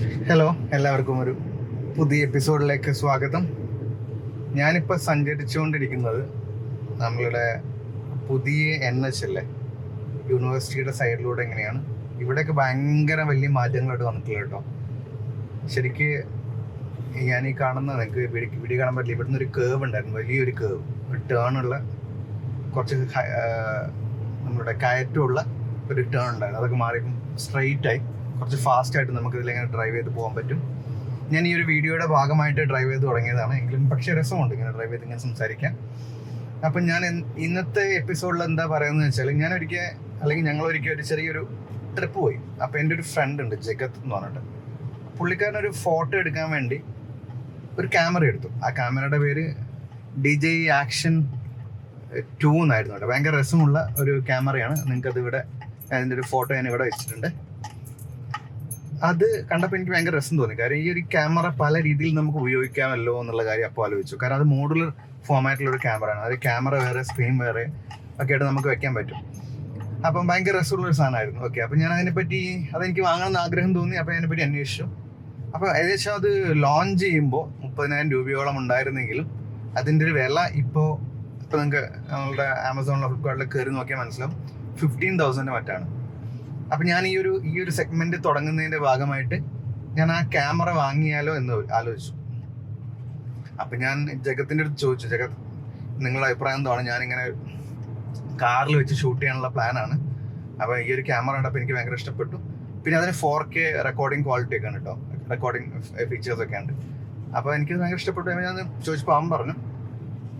Hello എല്ലാവർക്കും ഒരു പുതിയ എപ്പിസോഡിലേക്ക് സ്വാഗതം. ഞാനിപ്പോൾ സഞ്ചരിച്ചുകൊണ്ടിരിക്കുന്നത് നമ്മളുടെ പുതിയ എൻ എച്ച് അല്ലേ യൂണിവേഴ്സിറ്റിയുടെ സൈഡിലൂടെ എങ്ങനെയാണ്. ഇവിടെയൊക്കെ ഭയങ്കര വലിയ മാറ്റങ്ങളായിട്ട് വന്നിട്ടില്ല കേട്ടോ. ശരിക്ക് ഞാൻ ഈ കാണുന്ന നിങ്ങൾക്ക് വീഡിയോ കാണാൻ പറ്റില്ല. ഇവിടുന്ന് ഒരു കേവ് ഉണ്ടായിരുന്നു വലിയൊരു കേവ് ഒരു ടേൺ ഉള്ള കുറച്ച് നമ്മുടെ കയറ്റമുള്ള ഒരു ടേൺ ഉണ്ടായിരുന്നു. അതൊക്കെ മാറി സ്ട്രെയിറ്റ് കുറച്ച് ഫാസ്റ്റ് ആയിട്ട് നമുക്ക് ഇതിലെങ്ങനെ ഡ്രൈവ് ചെയ്ത് പോകാൻ പറ്റും. ഞാൻ ഈ ഒരു വീഡിയോയുടെ ഭാഗമായിട്ട് ഡ്രൈവ് ചെയ്ത് തുടങ്ങിയതാണ്. എങ്കിലും പക്ഷേ രസമുണ്ട് ഇങ്ങനെ ഡ്രൈവ് ചെയ്ത് ഇങ്ങനെ സംസാരിക്കാൻ. അപ്പം ഞാൻ ഇന്നത്തെ എപ്പിസോഡിൽ എന്താ പറയുന്നത് വെച്ചാൽ ഞാൻ ഒരിക്കൽ അല്ലെങ്കിൽ ഞങ്ങൾ ഒരിക്കൽ ഒരു ചെറിയൊരു ട്രിപ്പ് പോയി. അപ്പോൾ എന്റെ ഒരു ഫ്രണ്ട് ഉണ്ട് ജഗത്ത് എന്ന് പറഞ്ഞിട്ട്. പുള്ളിക്കാരൻ ഒരു ഫോട്ടോ എടുക്കാൻ വേണ്ടി ഒരു ക്യാമറ എടുത്തു. ആ ക്യാമറയുടെ പേര് ഡി ജെ ആക്ഷൻ ടു എന്നായിരുന്നു കേട്ടോ. ഭയങ്കര രസമുള്ള ഒരു ക്യാമറയാണ് നിങ്ങൾക്കത് ഇവിടെ അതിന്റെ ഒരു ഫോട്ടോ ഞാൻ ഇവിടെ വെച്ചിട്ടുണ്ട്. അത് കണ്ടപ്പോൾ എനിക്ക് ഭയങ്കര രസം തോന്നി. കാരണം ഈ ഒരു ക്യാമറ പല രീതിയിൽ നമുക്ക് ഉപയോഗിക്കാമല്ലോ എന്നുള്ള കാര്യം അപ്പോൾ ആലോചിച്ചു. കാരണം അത് മോഡുലർ ഫോമാറ്റിലുള്ള ഒരു ആണ്. അത് ക്യാമറ വേറെ സ്ക്രീൻ വേറെ ഒക്കെ ആയിട്ട് നമുക്ക് വെക്കാൻ പറ്റും. അപ്പം ഭയങ്കര രസമുള്ള ഒരു സാധനമായിരുന്നു. ഓക്കെ അപ്പം ഞാൻ അതിനെപ്പറ്റി അതെനിക്ക് വാങ്ങണമെന്ന് ആഗ്രഹം തോന്നി. അപ്പം അതിനെപ്പറ്റി അന്വേഷിച്ചു. അപ്പോൾ ഏകദേശം അത് ലോഞ്ച് ചെയ്യുമ്പോൾ മുപ്പതിനായിരം രൂപയോളം ഉണ്ടായിരുന്നെങ്കിലും അതിന്റെ ഒരു വില ഇപ്പോൾ ഇപ്പോൾ നിങ്ങൾക്ക് നമ്മളുടെ ആമസോണിലോ ഫ്ലിപ്കാർട്ടിലോ കയറി നോക്കിയാൽ മനസ്സിലാവും. ഫിഫ്റ്റീൻ തൗസൻഡ് മറ്റാണ്. അപ്പം ഞാൻ ഈ ഒരു ഈ ഒരു സെഗ്മെന്റ് തുടങ്ങുന്നതിന്റെ ഭാഗമായിട്ട് ഞാൻ ആ ക്യാമറ വാങ്ങിയാലോ എന്ന് ആലോചിച്ചു. അപ്പൊ ഞാൻ ജഗത്തിന്റെ അടുത്ത് ചോദിച്ചു ജഗത് നിങ്ങളുടെ അഭിപ്രായം എന്താണ്? ഞാനിങ്ങനെ കാറിൽ വെച്ച് ഷൂട്ട് ചെയ്യാനുള്ള പ്ലാനാണ് അപ്പൊ ഈ ഒരു ക്യാമറ കണ്ടപ്പോൾ എനിക്ക് ഭയങ്കര ഇഷ്ടപ്പെട്ടു. പിന്നെ അതിന് ഫോർ കെ റെക്കോർഡിംഗ് ക്വാളിറ്റി ഒക്കെ ഉണ്ട് കേട്ടോ റെക്കോർഡിംഗ് ഫീച്ചേഴ്സ് ഒക്കെ ഉണ്ട്. അപ്പൊ എനിക്ക് ഭയങ്കര ഇഷ്ടപ്പെട്ടു. ഞാൻ ചോദിച്ചപ്പോൾ അവൻ പറഞ്ഞു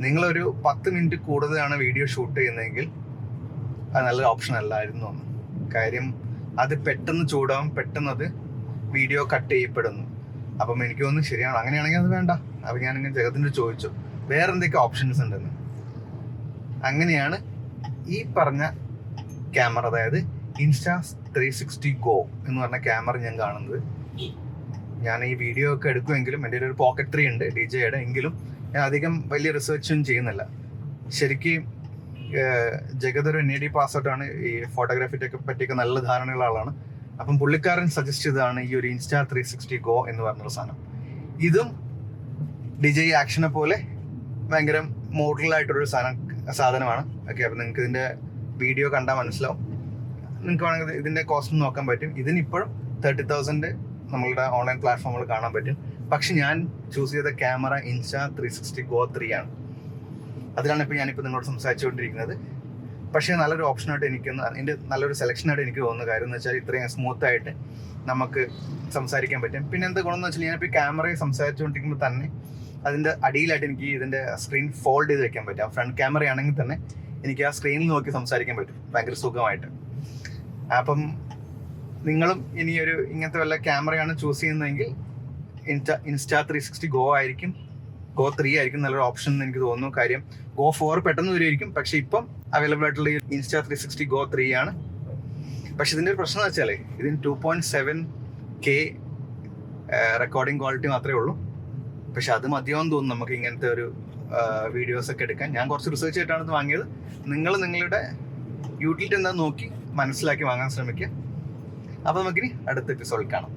നിങ്ങളൊരു പത്ത് മിനിറ്റ് കൂടുതലാണ് വീഡിയോ ഷൂട്ട് ചെയ്യുന്നതെങ്കിൽ അത് നല്ലൊരു ഓപ്ഷൻ അല്ലായിരുന്നു എന്ന്. കാര്യം അത് പെട്ടെന്ന് ചൂടാവും പെട്ടെന്ന് അത് വീഡിയോ കട്ട് ചെയ്യപ്പെടുന്നു. അപ്പം എനിക്ക് തോന്നുന്നു ശരിയാണ്. അങ്ങനെയാണെങ്കിൽ അത് വേണ്ട. അപ്പം ഞാനിങ്ങനെ ജഗത്തിന്റെ ചോദിച്ചു വേറെ എന്തൊക്കെ ഓപ്ഷൻസ് ഉണ്ടെന്ന്? അങ്ങനെയാണ് ഈ പറഞ്ഞ ക്യാമറ അതായത് ഇൻസ്റ്റാ ത്രീ സിക്സ്റ്റി ഗോ എന്ന് പറഞ്ഞ ക്യാമറ ഞാൻ കാണുന്നത്. ഞാൻ ഈ വീഡിയോ ഒക്കെ എടുക്കുമെങ്കിലും എന്റെ ഒരു പോക്കറ്റ് ത്രീ ഉണ്ട് ഡി ജെയുടെ എങ്കിലും ഞാൻ അധികം വലിയ റിസർച്ചൊന്നും ചെയ്യുന്നില്ല. ശരിക്കും ജഗത് ഒരു എൻ ഡി പാസ് ഔട്ടാണ് ഈ ഫോട്ടോഗ്രാഫിയൊക്കെ പറ്റിയൊക്കെ നല്ല ധാരണയുള്ള ആളാണ്. അപ്പം പുള്ളിക്കാരൻ സജസ്റ്റ് ചെയ്തതാണ് ഈ ഒരു ഇൻസ്റ്റാ ത്രീ സിക്സ്റ്റി ഗോ എന്ന് പറഞ്ഞൊരു സാധനം. ഇതും ഡി ജെ ആക്ഷനെ പോലെ ഭയങ്കര മോഡലായിട്ടൊരു സാധനം സാധനമാണ്. ഓക്കെ അപ്പം നിങ്ങൾക്ക് ഇതിന്റെ വീഡിയോ കണ്ടാൽ മനസ്സിലാവും. നിങ്ങൾക്ക് വേണമെങ്കിൽ ഇതിന്റെ കോസ്റ്റ് നോക്കാൻ പറ്റും. ഇതിനിപ്പോഴും തേർട്ടി തൗസൻഡ് നമ്മളുടെ ഓൺലൈൻ പ്ലാറ്റ്ഫോമുകൾ കാണാൻ പറ്റും. പക്ഷെ ഞാൻ ചൂസ് ചെയ്ത camera insta three sixty go three ആണ്. അതിലാണ് ഇപ്പോൾ ഞാനിപ്പോൾ നിങ്ങളോട് സംസാരിച്ചുകൊണ്ടിരിക്കുന്നത്. പക്ഷേ നല്ലൊരു ഓപ്ഷനായിട്ട് എനിക്ക് എന്റെ നല്ലൊരു സെലക്ഷനായിട്ട് എനിക്ക് തോന്നുന്ന കാര്യം എന്ന് വെച്ചാൽ ഇത്രയും സ്മൂത്ത് ആയിട്ട് നമുക്ക് സംസാരിക്കാൻ പറ്റും. പിന്നെ എന്താ ഗുണം എന്ന് വെച്ചാൽ ഞാനിപ്പോൾ ക്യാമറയിൽ ക്യാമറയെ സംസാരിച്ചുകൊണ്ടിരിക്കുമ്പോൾ തന്നെ അതിന്റെ അടിയിലായിട്ട് എനിക്ക് ഇതിന്റെ സ്ക്രീൻ ഫോൾഡ് ചെയ്ത് വെക്കാൻ പറ്റും. ആ ഫ്രണ്ട് ക്യാമറ ആണെങ്കിൽ തന്നെ എനിക്ക് ആ സ്ക്രീനിൽ നോക്കി സംസാരിക്കാൻ പറ്റും. ഭയങ്കര സുഖമായിട്ട്. അപ്പം നിങ്ങളും ഇനി ഒരു ഇങ്ങനത്തെ വല്ല ക്യാമറയാണ് ചൂസ് ചെയ്യുന്നതെങ്കിൽ insta insta three sixty go ആയിരിക്കും. ഗോ ത്രീ ആയിരിക്കും നല്ലൊരു ഓപ്ഷൻ എന്ന് എനിക്ക് തോന്നുന്നു. കാര്യം ഗോ ഫോർ പെട്ടെന്ന് വരുമായിരിക്കും പക്ഷെ ഇപ്പം അവൈലബിൾ ആയിട്ടുള്ള insta three sixty go three ആണ്. പക്ഷെ ഇതിന്റെ ഒരു പ്രശ്നം എന്ന് വെച്ചാൽ ഇതിന് two point seven K recording quality മാത്രമേ ഉള്ളൂ. പക്ഷെ അത് മതിയാവും തോന്നുന്നു നമുക്ക് ഇങ്ങനത്തെ ഒരു വീഡിയോസ് ഒക്കെ എടുക്കാൻ. ഞാൻ കുറച്ച് റിസർച്ച് ആയിട്ടാണ് ഇത് വാങ്ങിയത്. നിങ്ങൾ നിങ്ങളുടെ യൂട്ടിലിറ്റി എന്താ നോക്കി മനസ്സിലാക്കി വാങ്ങാൻ ശ്രമിക്കുക. അപ്പോൾ നമുക്കിനി അടുത്ത എപ്പിസോഡിൽ കാണാം.